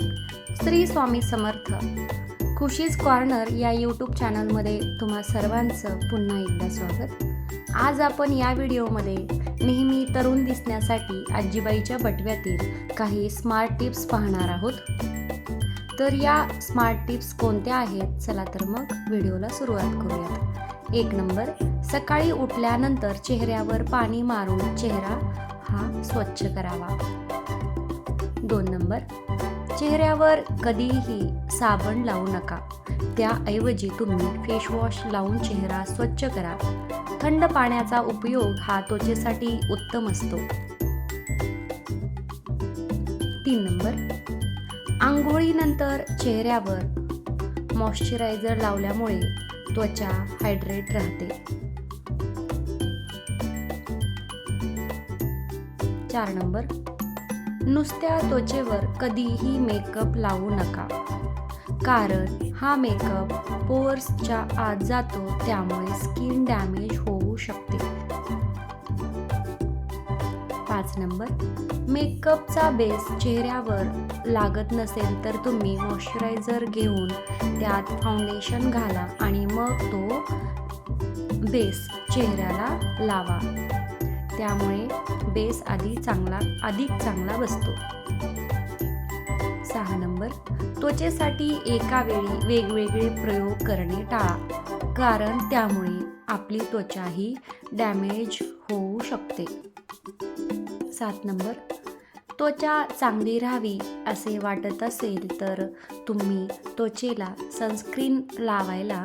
Shri Swami Samarth. Khushi's corner या YouTube चॅनलमध्ये तुम्हा सर्वांचं पुन्हा एकदा स्वागत. आज आपण या व्हिडिओमध्ये नेहमी तरुण दिसण्यासाठी आजीबाईच्या बटव्यातील काही स्मार्ट टिप्स पाहणार आहोत. तर या स्मार्ट टिप्स कोणत्या आहेत? चला तर मग व्हिडिओला सुरुवात करूयात. एक नंबर सकाळी उठल्यानंतर चेहऱ्यावर पाणी मारून चेहरा हा स्वच्छ करावा. दोन नंबर चेहऱ्यावर कधीही साबण लावू नका. त्याऐवजी तुम्ही फेसवॉश लावून चेहरा स्वच्छ करा. थंड पाण्याचा उपयोग हा त्वचेसाठी उत्तम असतो. तीन नंबर. आंघोळीनंतर चेहऱ्यावर मॉइश्चरायझर लावल्यामुळे त्वचा हायड्रेट राहते. चार नंबर. नुसत्या त्वचेवर कधीही मेकअप लावू नका. कारण हा मेकअप पोअर्सच्या आत जातो त्यामुळे स्किन डॅमेज होऊ शकते. पाच नंबर मेकअपचा बेस चेहऱ्यावर लागत नसेल तर तुम्ही मॉइश्चरायझर घेऊन त्यात फाउंडेशन घाला आणि मग तो बेस चेहऱ्याला लावा. त्यामुळे बेस आधी चांगला अधिक चांगला बसतो. सहा नंबर. त्वचेसाठी एका वेळी वेगवेगळे प्रयोग करणे टाळा कारण त्यामुळे आपली त्वचा ही डॅमेज होऊ शकते. सात नंबर. त्वचा चांगली राहावी असे वाटत असेल तर तुम्ही त्वचेला सनस्क्रीन लावायला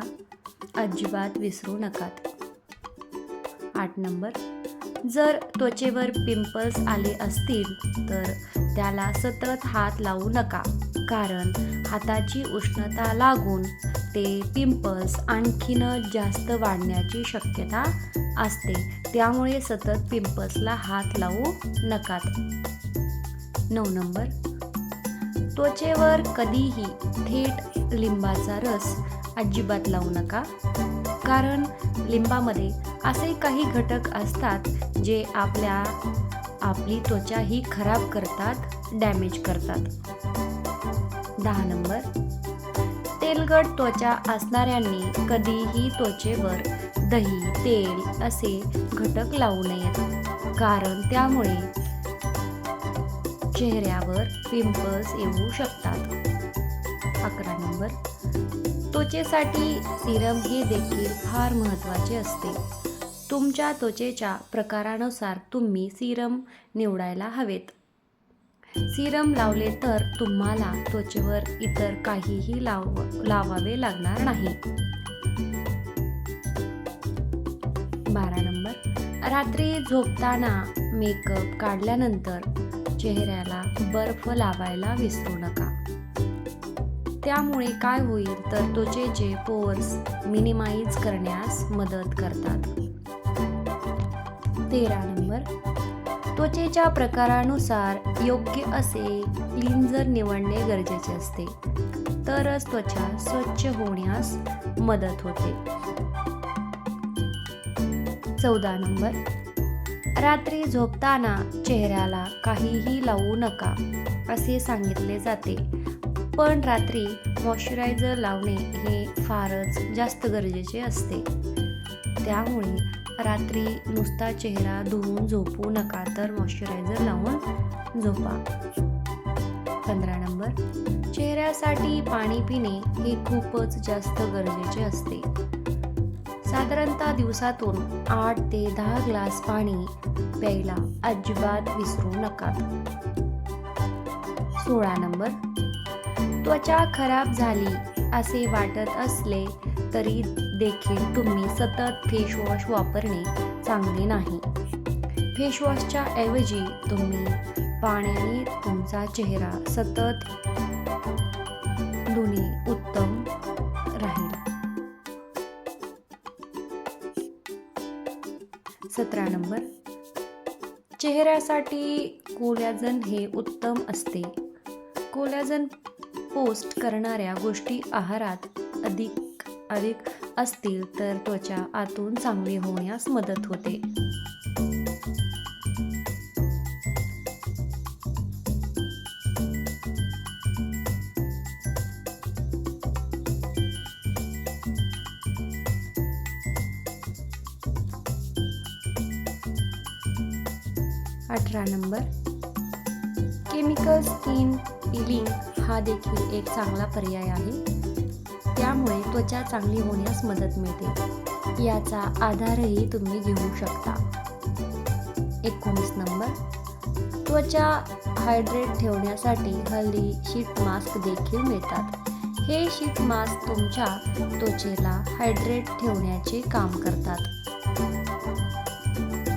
अजिबात विसरू नकात. आठ नंबर. जर त्वचेवर पिंपल्स आले असतील तर त्याला सतत हात लावू नका. कारण हाताची उष्णता लागून ते पिंपल्स आणखीन जास्त वाढण्याची शक्यता असते. त्यामुळे सतत पिंपल्सला हात लावू नकात. नऊ नंबर. त्वचेवर कधीही थेट लिंबाचा रस अजिबात लावू नका. कारण लिंबामध्ये असे काही घटक असतात जे आपल्या आपली त्वचा ही खराब करतात डॅमेज करतात. दहा नंबर. तेलगट त्वचा असणाऱ्यांनी कधीही त्वचेवर दही तेल असे घटक लावू नयेत. कारण त्यामुळे चेहऱ्यावर पिंपल्स येऊ शकतात. अकरा नंबर. त्वचेसाठी सिरम हे देखील फार महत्त्वाचे असते. तुमच्या त्वचेच्या प्रकारानुसार तुम्ही सिरम निवडायला हवेत. सिरम लावले तर तुम्हाला त्वचेवर इतर काहीही लाव लावावे लागणार नाही. बारा नंबर. रात्री झोपताना मेकअप काढल्यानंतर चेहऱ्याला बर्फ लावायला विसरू नका. त्यामुळे काय होईल तर त्वचेचे पोर्स मिनिमाइज करण्यास मदत करतात. तेरा नंबर. त्वचेच्या प्रकारानुसार योग्य असे क्लिन्झर निवडणे गरजेचे असते. तरच त्वचा स्वच्छ होण्यास मदत होते. चौदा नंबर. रात्री झोपताना चेहऱ्याला काहीही लावू नका असे सांगितले जाते. पण रात्री मॉइश्चरायझर लावणे हे फारच जास्त गरजेचे असते. त्यामुळे रात्री नुसता चेहरा धुवून झोपू नका तर मॉइश्चरायझर लावून झोपा. पंधरा नंबर चेहऱ्यासाठी पाणी पिणे हे खूपच जास्त गरजेचे असते. साधारणतः दिवसातून आठ ते दहा ग्लास पाणी प्यायला अजिबात विसरू नका. सोळा नंबर त्वचा खराब झाली असे वाटत असले तरी देखील तुम्ही सतत फेसवॉश वापरणे चांगले नाही. फेसवॉशच्या ऐवजी तुम्ही पाण्याने तुमचा चेहरा सतत धुणे उत्तम राहील. सतरा नंबर. चेहऱ्यासाठी कोलॅजन हे उत्तम असते. कोलॅजन पोस्ट करणाऱ्या गोष्टी आहारात अधिक अधिक असतील तर त्वचा आतून चांगली होण्यास मदत होते. अठरा नंबर. केमिकल स्किन पिलिंग हा देखील एक चांगला पर्याय आहे. त्यामुळे त्वचा चांगली होण्यास मदत मिळते. याचा आधारही तुम्ही घेऊ शकता. एकोणीस नंबर. त्वचा हायड्रेट ठेवण्यासाठी हल्ली शीट मास्क देखील मिळतात. हे शीट मास्क तुमच्या त्वचेला हायड्रेट ठेवण्याचे काम करतात.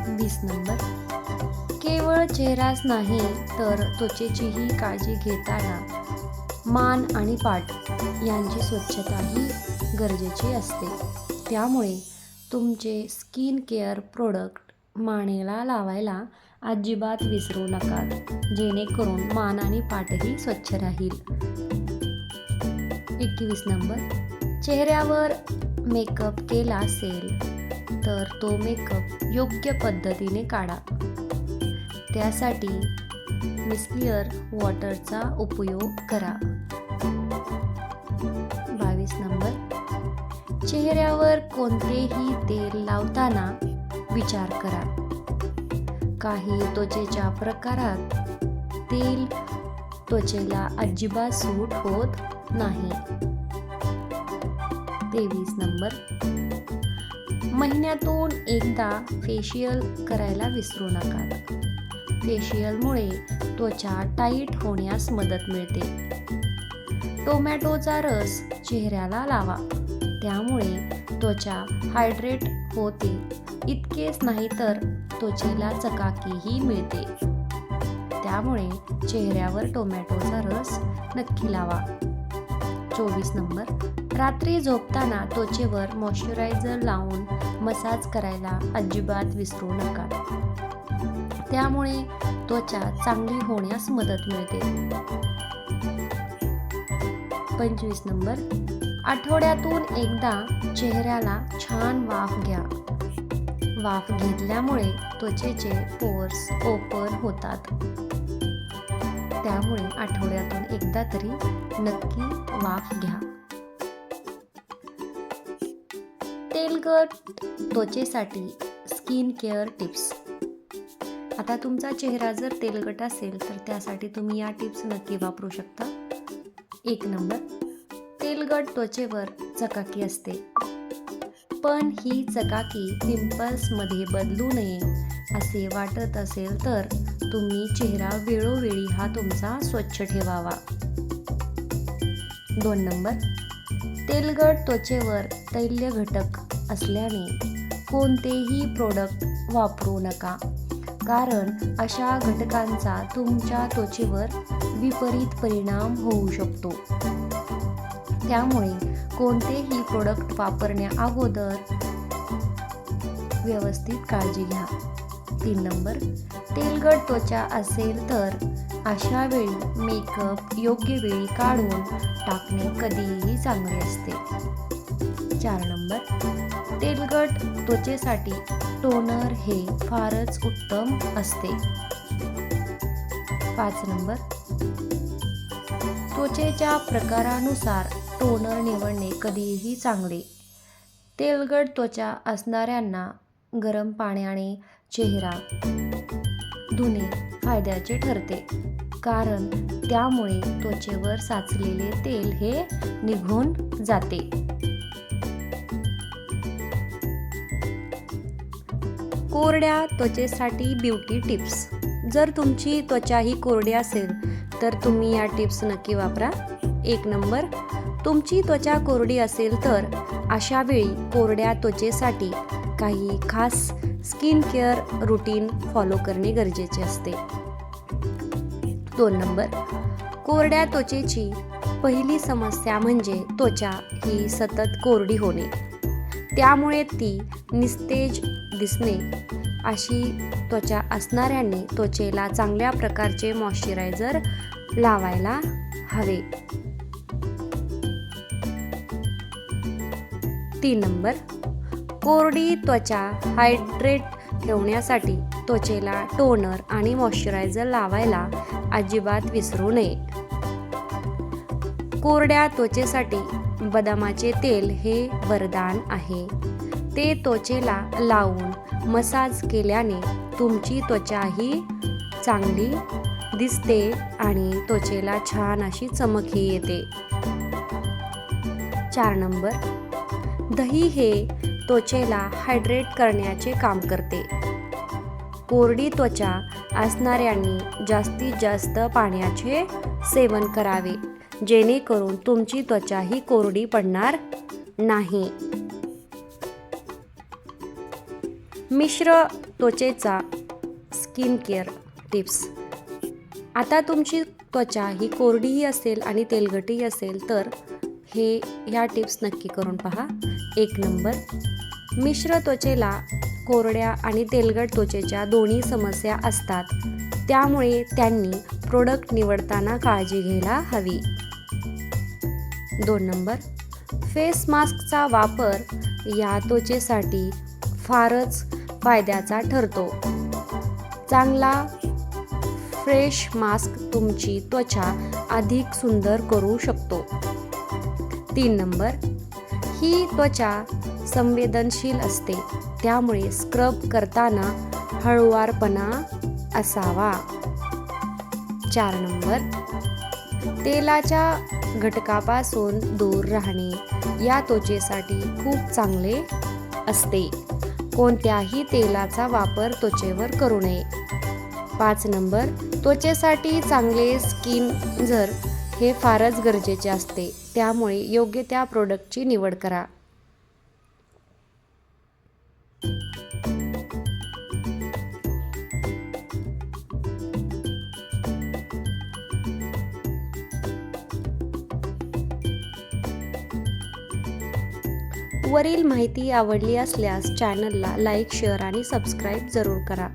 वीस नंबर. केवळ चेहराच नाही तर त्वचेचीही काळजी घेताना मान आणि पाठ यांची स्वच्छताही गरजेची असते. त्यामुळे तुमचे स्किन केअर प्रोडक्ट मानेला लावायला अजिबात विसरू नका जेणेकरून मान आणि पाठही स्वच्छ राहील. एकवीस नंबर. चेहऱ्यावर मेकअप केला असेल तर तो मेकअप योग्य पद्धतीने काढा. त्यासाठी मिस्लिअर वॉटरचा उपयोग करा. बावीस नंबर. चेहऱ्यावर कोणतेही तेल लावताना विचार करा. काही त्वचेच्या प्रकारात तेल त्वचेला अजिबात सूट होत नाही. तेवीस नंबर. महिन्यातून एकदा फेशियल करायला विसरू नका. फेशियलमुळे त्वचा टाईट होण्यास मदत मिळते. टोमॅटोचा रस चेहऱ्याला लावा. त्यामुळे त्वचा हायड्रेट होते. इतकेच नाही तर त्वचेला चकाकीही मिळते. त्यामुळे चेहऱ्यावर टोमॅटोचा रस नक्की लावा. चोवीस नंबर. रात्री झोपताना त्वचेवर मॉइश्चरायझर लावून मसाज करायला अजिबात विसरू नका. त्यामुळे त्वचा चांगली होण्यास मदत मिळते. पंचवीस नंबर. आठवड्यातून एकदा चेहऱ्याला छान वाफ घ्या. वाफ घेतल्यामुळे त्वचेचे पोर्स ओपन होतात. त्यामुळे आठवड्यातून एकदा तरी नक्की वाफ घ्या. तेलकट त्वचेसाठी स्किन केअर टिप्स. आता तुमचा चेहरा जर तेलकट असेल तर त्यासाठी तुम्ही या टिप्स नक्की वापरू शकता. एक नंबर तेलगट त्वचेवर चकाकी असते. पण ही चकाकी पिंपल्समध्ये बदलू नये असे वाटत असेल तर तुम्ही चेहरा वेळोवेळी हा तुमचा स्वच्छ ठेवावा. दोन नंबर तेलगट त्वचेवर तैल्य घटक असल्याने कोणतेही प्रोडक्ट वापरू नका. कारण अशा घटकांचा तुमच्या त्वचेवर विपरीत परिणाम होऊ शकतो. त्यामुळे कोणतेही प्रोडक्ट वापरण्या अगोदर व्यवस्थित काळजी घ्या. तीन नंबर तेलगट त्वचा असेल तर अशा वेळी मेकअप योग्य वेळी काढून टाकणे कधीही चांगले असते. चार नंबर. तेलगट त्वचेसाठी टोनर हे फारच उत्तम असते. पाच नंबर. त्वचेच्या प्रकारानुसार टोनर निवडणे कधीही चांगले. तेलगट त्वचा असणाऱ्यांना गरम पाण्याने चेहरा धुणे फायद्याचे ठरते. कारण त्यामुळे त्वचेवर साचलेले तेल हे निघून जाते. कोरड्या त्वचेसाठी ब्युटी टिप्स जर तुमची त्वचा ही कोरडी असेल तर तुम्ही या टिप्स नक्की वापरा. एक नंबर तुमची त्वचा कोरडी असेल तर अशा वेळी कोरड्या त्वचेसाठी काही खास स्किन केअर रुटीन फॉलो करणे गरजेचे असते. दोन नंबर कोरड्या त्वचेची पहिली समस्या म्हणजे त्वचा ही सतत कोरडी होणे. त्यामुळे ती निस्तेज दिसणे. अशी त्वचा असणाऱ्यांनी त्वचेला चांगल्या प्रकारचे मॉइश्चरायझर लावायला हवे. तीन नंबर. कोरडी त्वचा हायड्रेट ठेवण्यासाठी त्वचेला टोनर आणि मॉइश्चरायझर लावायला अजिबात विसरू नये. कोरड्या त्वचेसाठी बदामाचे तेल हे वरदान आहे. ते त्वचेला लावून मसाज केल्याने तुमची त्वचाही चांगली दिसते आणि त्वचेला छान अशी चमकही येते. चार नंबर. दही हे त्वचेला हायड्रेट करण्याचे काम करते. कोरडी त्वचा असणाऱ्यांनी जास्तीत जास्त पाण्याचे सेवन करावे. जेणेकरून तुमची त्वचा ही कोरडी पडणार नाही. मिश्र त्वचेचा स्किन केअर टिप्स. आता तुमची त्वचा ही कोरडीही असेल आणि तेलगटही असेल तर हे ह्या टिप्स नक्की करून पहा. एक नंबर मिश्र त्वचेला कोरड्या आणि तेलगट त्वचेच्या दोन्ही समस्या असतात. त्यामुळे त्यांनी प्रोडक्ट निवडताना काळजी घ्यायला हवी. दोन नंबर. फेस मास्कचा वापर या त्वचेसाठी फारच फायद्याचा ठरतो. चांगला फ्रेश मास्क तुमची त्वचा अधिक सुंदर करू शकतो. तीन नंबर ही त्वचा संवेदनशील असते त्यामुळे स्क्रब करताना हळुवारपणा असावा. चार नंबर तेलाच्या घटकापासून दूर राहणे या त्वचेसाठी खूप चांगले असते. कोणत्याही तेलाचा वापर त्वचेवर करू नये. पाच नंबर त्वचेसाठी चांगले स्किन जर हे फारच गरजेचे असते त्यामुळे योग्य त्या प्रोडक्टची निवड करा. वरील माहिती आवडली असल्यास चॅनलला लाईक शेअर आणि सबस्क्राईब जरूर करा.